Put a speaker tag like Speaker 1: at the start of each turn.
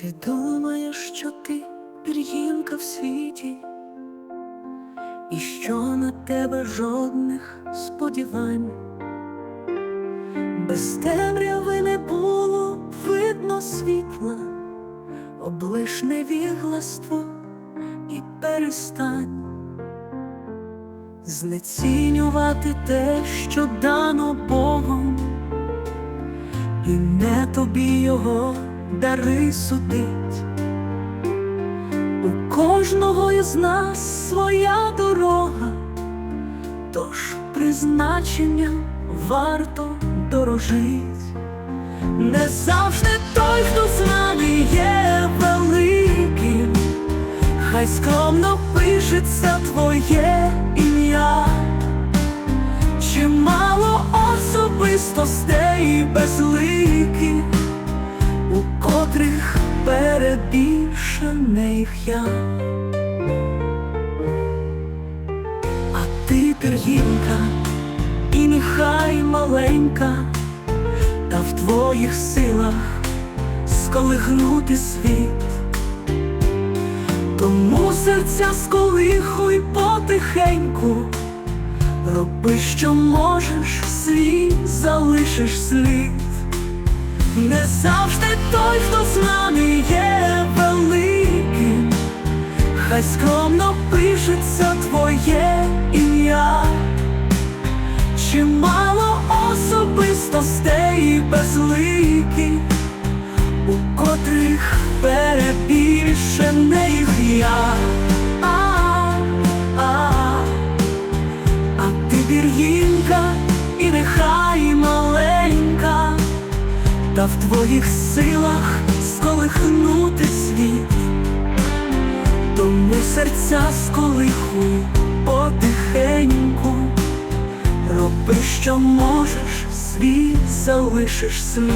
Speaker 1: Ти думаєш, що ти пір'їнка в світі, і що на тебе жодних сподівань, без темряви не було видно світла, облиш невігластво і перестань. Знецінювати те, що дано Богом, і не тобі його дари судить. У кожного із нас своя дорога, тож призначенням варто дорожить. Не завжди той, хто з нами є великим, хай скромно пишеться твоє ім'я, чимало особистостей безликих, у котрих перебільшений я. А ти пір'їнка, і нехай маленька, та в твоїх силах сколихнути світ. Тому серця сколихуй потихеньку, роби, що можеш, свій залишиш слід. Не завжди той, хто з нами є великим, хай скромно пишеться твоє ім'я, чимало особистостей безликих, у котрих перебільшений я. А, ти бір'їнка і нехай та в твоїх силах сколихнути світ, тому серця сколихуй потихеньку, роби, що можеш, світ залишиш слід.